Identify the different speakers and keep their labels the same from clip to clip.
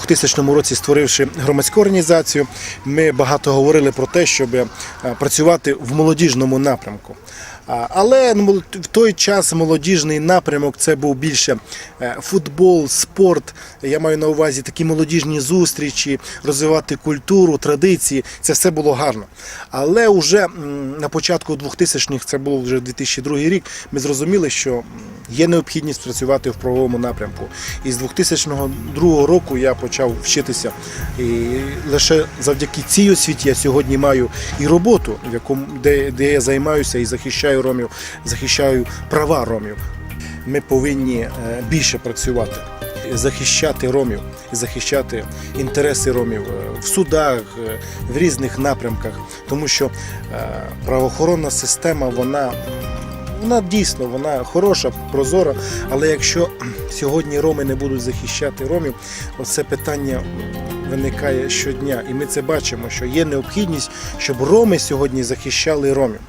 Speaker 1: 2000 році створивши громадську організацію, ми багато говорили про те, щоб е, працювати в молодіжному напрямку. Але ну, в той час молодіжний напрямок це був більше е, футбол, спорт. Я маю на увазі такі молодіжні зустрічі, розвивати культуру, традиції. Це все було гарно. Але вже на початку 2000-х, це був вже 2002 рік, ми зрозуміли, що є необхідність працювати в правовому напрямку. І з 2002 року я почав вчитися. І лише завдяки цій освіті я сьогодні маю і роботу, в якому де, де я займаюся і захищаю ромів, захищаю права ромів. Ми повинні е, більше працювати, захищати ромів, захищати інтереси ромів е, в судах, е, в різних напрямках, тому що правоохоронна система вона. Вона дійсно вона хороша, прозора. Але якщо сьогодні роми не будуть захищати ромів, оце питання виникає щодня. І ми це бачимо, що є необхідність, щоб роми сьогодні захищали ромів.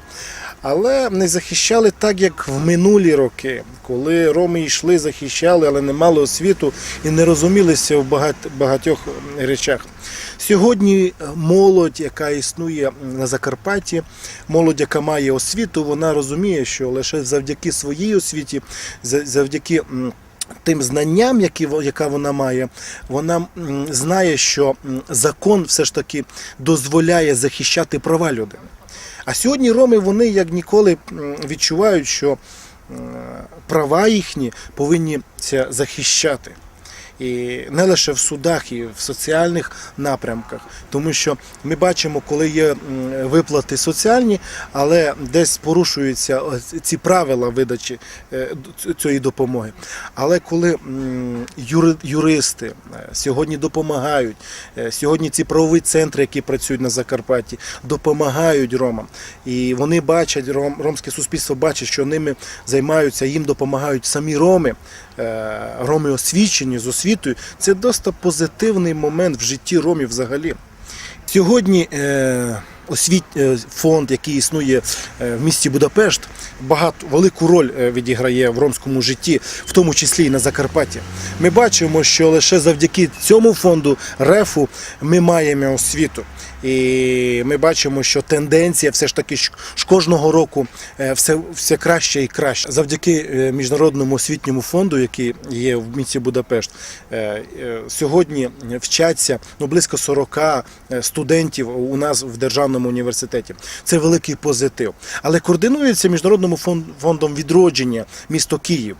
Speaker 1: Але не захищали так, як в минулі роки, коли роми йшли, захищали, але не мали освіту і не розумілися в багат- багатьох речах. Сьогодні молодь, яка існує на Закарпатті, молодь, яка має освіту, вона розуміє, що лише завдяки своїй освіті, за- завдяки тим знанням, які, яка вона має, вона знає, що закон все ж таки дозволяє захищати права людини. А сьогодні роми вони як ніколи відчувають, що права їхні повинні захищати. І не лише в судах, і в соціальних напрямках, тому що ми бачимо, коли є виплати соціальні, але десь порушуються ці правила видачі е, цієї допомоги. Але коли юристи е, сьогодні допомагають, е, сьогодні ці правові центри, які працюють на Закарпатті, допомагають ромам, і вони бачать, ром, ромське суспільство бачить, що ними займаються, їм допомагають самі роми, роми освічені з освітою. Це досить позитивний момент в житті ромів взагалі. Сьогодні е, освіт, е, фонд, який існує е, в місті Будапешт, багато велику роль е, відіграє в ромському житті, в тому числі і на Закарпатті. Ми бачимо, що лише завдяки цьому фонду РЕФу ми маємо освіту. І ми бачимо, що тенденція все ж таки ж кожного року е, все, все краще і краще. Завдяки е, міжнародному освітньому фонду, який є в місті Будапешт, сьогодні вчаться ну, близько 40 студентів у нас в державному університеті. Це великий позитив. Але координується міжнародним фон- фондом відродження місто Київ.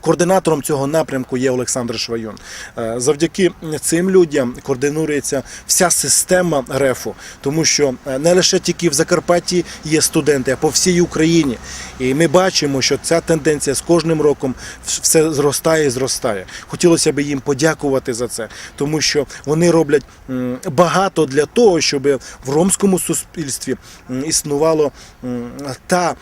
Speaker 1: Координатором цього напрямку є Олександр Швайон. Е, Завдяки цим людям координується вся система РЕФу, тому що е, не лише тільки в Закарпатті є студенти, а по всій Україні. І ми бачимо, що ця тенденція з кожним роком все зростає і зростає. Хотілося б їм подякувати за це, тому що вони роблять багато для того, щоб в ромському суспільстві м, та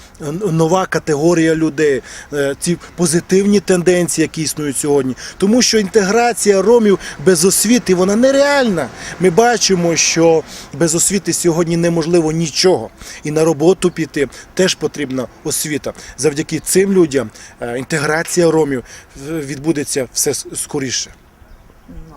Speaker 1: нова категорія людей, е, ці позитивні тенденції, які існують сьогодні. Тому що інтеграція ромів без освіти вона нереальна. Ми бачимо, що без освіти сьогодні неможливо нічого. І на роботу піти теж потрібна освіта. Завдяки цим людям е, інтеграція ромів е, відбудеться все скоріше.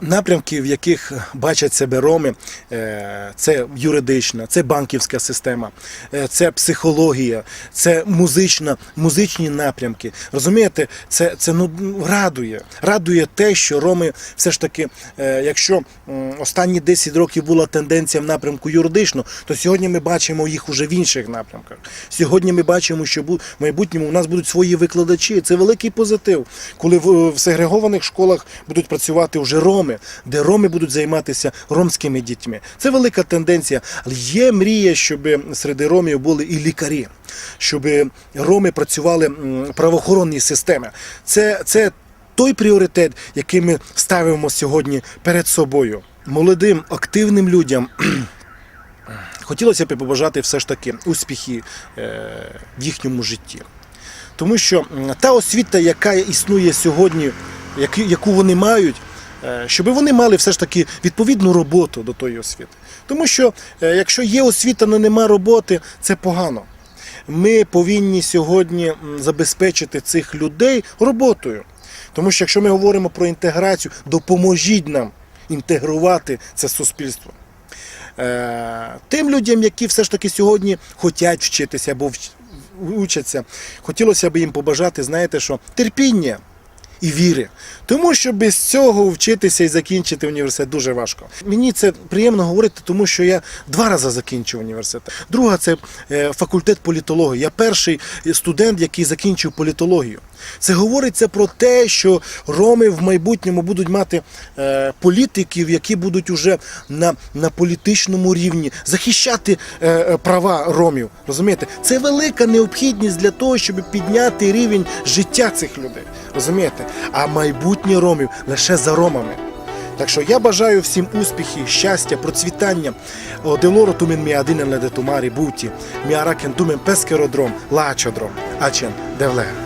Speaker 1: Напрямки, в яких бачать себе роми, е, це юридична, це банківська система, е, це психологія, це музична, музичні напрямки. Розумієте, це, це ну, радує. Радує те, що роми все ж таки, е, якщо останні 10 років була тенденція в напрямку юридично, то сьогодні ми бачимо їх уже в інших напрямках. Сьогодні ми бачимо, що в майбутньому у нас будуть свої викладачі. Це великий позитив, коли в сегрегованих школах будуть працювати вже роми, де роми будуть займатися ромськими дітьми. Це велика тенденція. Але є мрія, щоб серед ромів були і лікарі, щоб роми працювали правоохоронній системі. Це, це той пріоритет, який ми ставимо сьогодні перед собою. Молодим активним людям хотілося б побажати все ж таки успіхи е, в їхньому житті. Тому що та освіта, яка існує сьогодні, яку- вони мають, щоб вони мали все ж таки відповідну роботу до тої освіти. Тому що е, якщо є освіта, але нема роботи, це погано. Ми повинні сьогодні забезпечити цих людей роботою. Тому що якщо ми говоримо про інтеграцію, допоможіть нам інтегрувати це суспільство. Е, Тим людям, які все ж таки сьогодні хочуть вчитися або вч- учаться, хотілося б їм побажати, знаєте, що терпіння і віри. Тому що без цього вчитися і закінчити університет дуже важко. Мені це приємно говорити, тому що я два рази закінчив університет. Друга це е, факультет політології. Я перший студент, який закінчив політологію. Це говориться про те, що роми в майбутньому будуть мати е, політиків, які будуть уже на, на політичному рівні захищати е, е, права ромів. Розумієте, це велика необхідність для того, щоб підняти рівень життя цих людей. Розумієте? А майбутнє ромів лише за ромами. Так що я бажаю всім успіхів, щастя, процвітання. Оделоро тумен мі адинен леде тумарі буті, мі аракен тумен пескеродром, лачодром, ачен девле.